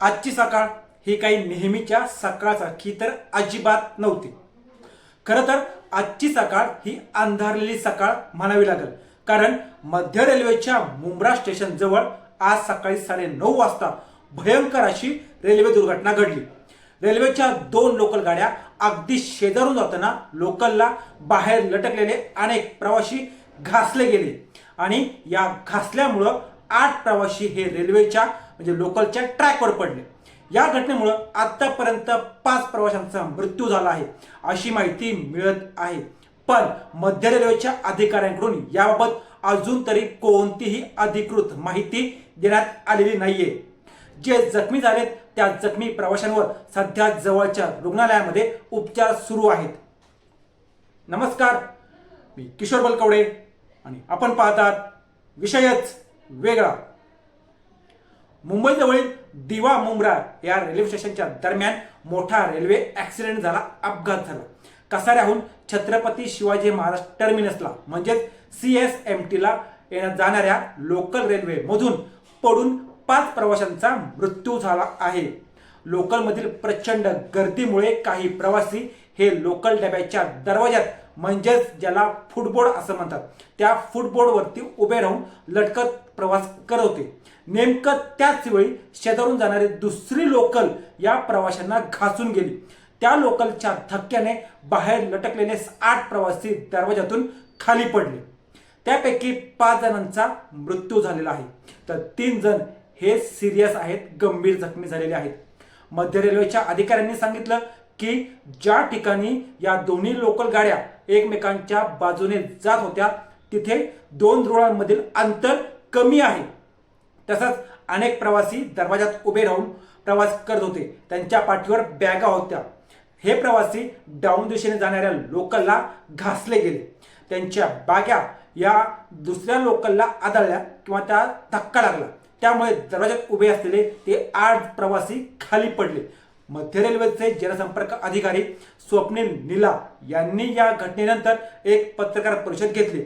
आजची सकाळ ही काही नेहमीच्या सकाळसारखी तर अजिबात नव्हती. खरं तर आजची सकाळ ही अंधारलेली सकाळ म्हणावी लागेल. कारण मध्य रेल्वेच्या मुंब्रा स्टेशन जवळ आज सकाळी साडे नऊ वाजता भयंकर अशी रेल्वे दुर्घटना घडली. रेल्वेच्या दोन लोकल गाड्या अगदी शेजारून जाताना लोकलला बाहेर लटकलेले अनेक प्रवासी घासले गेले. आणि या घासल्यामुळं आठ प्रवासी हे रेल्वेच्या म्हणजे लोकलच्या ट्रॅकवर पडले. या घटनेमुळं आतापर्यंत पाच प्रवाशांचा मृत्यू झाला आहे. अशी माहिती मिळत आहे. पण मध्य रेल्वेच्या अधिकाऱ्यांकडून याबाबत अजून तरी कोणतीही अधिकृत माहिती देण्यात आलेली नाहीये. जे जखमी झालेत त्या जखमी प्रवाशांवर सध्या जवळच्या रुग्णालयामध्ये उपचार सुरू आहेत. नमस्कार मी किशोर बलकवडे आणि आपण पाहतात विषयच वेगळा. मुंबईजवळील दिवा मुंब्रा या रेल्वे स्टेशनच्या दरम्यान मोठा रेल्वे ऍक्सिडेंट झाला अपघात झाला. कसाऱ्याहून छत्रपती शिवाजी महाराज टर्मिनसला म्हणजेच सी एस एम टीला येण्या जाणाऱ्या लोकल रेल्वेमधून पडून पाच प्रवाशांचा मृत्यू झाला आहे. लोकलमधील प्रचंड गर्दीमुळे काही प्रवासी हे लोकल डब्याच्या दरवाज्यात म्हणजेच ज्याला फुटबोर्ड असं म्हणतात त्या फुटबोर्डवरती उभे राहून लटकत प्रवास करत होते. नेमकं त्याच वेळी शेजारून जाणारी दुसरी लोकल या प्रवाशांना घासून गेली. त्या लोकलच्या धक्क्याने बाहेर लटकलेले आठ प्रवासी दरवाजातून खाली पडले. त्यापैकी पाच जणांचा मृत्यू झालेला आहे. तर तीन जण हे सिरियस आहेत गंभीर जखमी झालेले आहेत. मध्य रेल्वेच्या अधिकाऱ्यांनी सांगितलं की ज्या ठिकाणी या दोन्ही लोकल गाड्या एकमेकांच्या बाजूने जात होत्या तिथे दोन रुळांमधील अंतर कमी आहे. तसंच अनेक प्रवासी दरवाजात उभे राहून प्रवास करत होते. त्यांच्या पाठीवर बॅगा होत्या. हे प्रवासी डाऊन दिशेने जाणाऱ्या लोकलला घासले गेले. त्यांच्या बाग्या या दुसऱ्या लोकलला आदळल्या किंवा त्या धक्का लागला. त्यामुळे दरवाजात उभे असलेले ते आठ प्रवासी खाली पडले. मध्य रेल्वेचे जनसंपर्क अधिकारी स्वप्नील नीला यांनी या घटनेनंतर एक पत्रकार परिषद घेतली.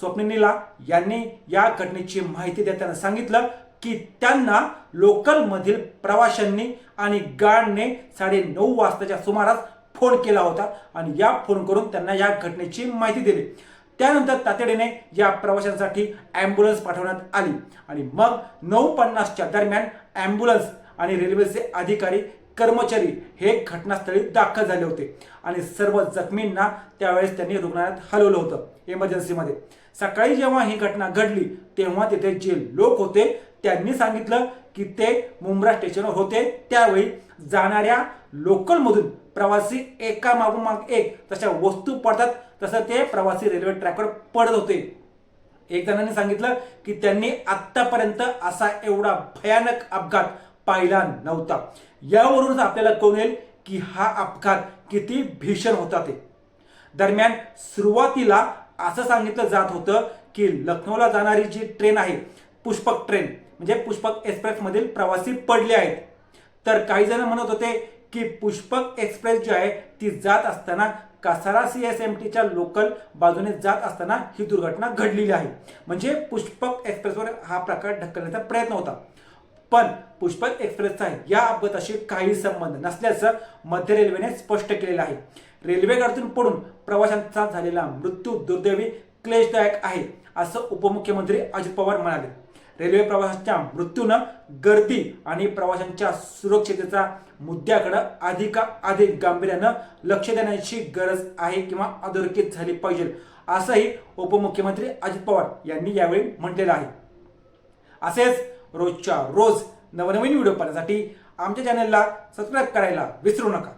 स्वप्नील नीला यांनी या घटनेची माहिती देताना सांगितलं की त्यांना लोकलमधील प्रवाशांनी आणि गार्डने साडे नऊ वाजताच्या सुमारास फोन केला होता आणि या फोन करून त्यांना या घटनेची माहिती दिली. त्यानंतर तातडीने या प्रवाशांसाठी ॲम्ब्युलन्स पाठवण्यात आली आणि मग नऊ पन्नासच्या दरम्यान ॲम्ब्युलन्स आणि रेल्वेचे अधिकारी कर्मचारी हे घटनास्थळी दाखल झाले होते. आणि सर्व जखमींना त्यावेळेस त्यांनी रुग्णालयात हलवलं होतं इमर्जन्सीमध्ये सकाळी जेव्हा ही घटना घडली तेव्हा तिथे जे लोक होते त्यांनी सांगितलं की ते मुंब्रा स्टेशनवर होते. त्यावेळी जाणाऱ्या लोकलमधून प्रवासी एका मागोमाग एक तशा वस्तू पडतात तसं ते प्रवासी रेल्वे ट्रॅकवर पडत होते. एक जणांनी सांगितलं की त्यांनी आत्तापर्यंत असा एवढा भयानक अपघात पाहिला नव्हता. यावरूनच आपल्याला कळून येईल की हा अपघात किती भीषण होता ते. दरम्यान सुरुवातीला असं सांगितलं जात होतं की लखनौला जाणारी जी ट्रेन आहे पुष्पक ट्रेन म्हणजे पुष्पक एक्सप्रेसमधील प्रवासी पडले आहेत. तर काही जण म्हणत होते की पुष्पक एक्सप्रेस जी आहे ती जात असताना कसारा सी एस एम टीच्या लोकल बाजूने जात असताना ही दुर्घटना घडलेली आहे. म्हणजे पुष्पक एक्सप्रेसवर हा प्रकार ढकलण्याचा प्रयत्न होता. पण पुष्पक एक्सप्रेसचा या अपघाताशी काही संबंध नसल्याचं मध्य रेल्वेने स्पष्ट केलेलं आहे. रेल्वे गाडीतून पडून प्रवाशांचा झालेला मृत्यू दुर्दैवी क्लेशदायक आहे असं उपमुख्यमंत्री अजित पवार म्हणाले. रेल्वे प्रवाशांच्या मृत्यूनं गर्दी आणि प्रवाशांच्या सुरक्षिततेचा मुद्द्याकडे अधिकाधिक गांभीर्यानं लक्ष देण्याची गरज आहे किंवा अधोरेखित झाली पाहिजे असंही उपमुख्यमंत्री अजित पवार यांनी यावेळी म्हटलेलं आहे. असेच रोजच्या रोज नवनवीन व्हिडिओ पाहण्यासाठी आमच्या चॅनलला सबस्क्राईब करायला विसरू नका.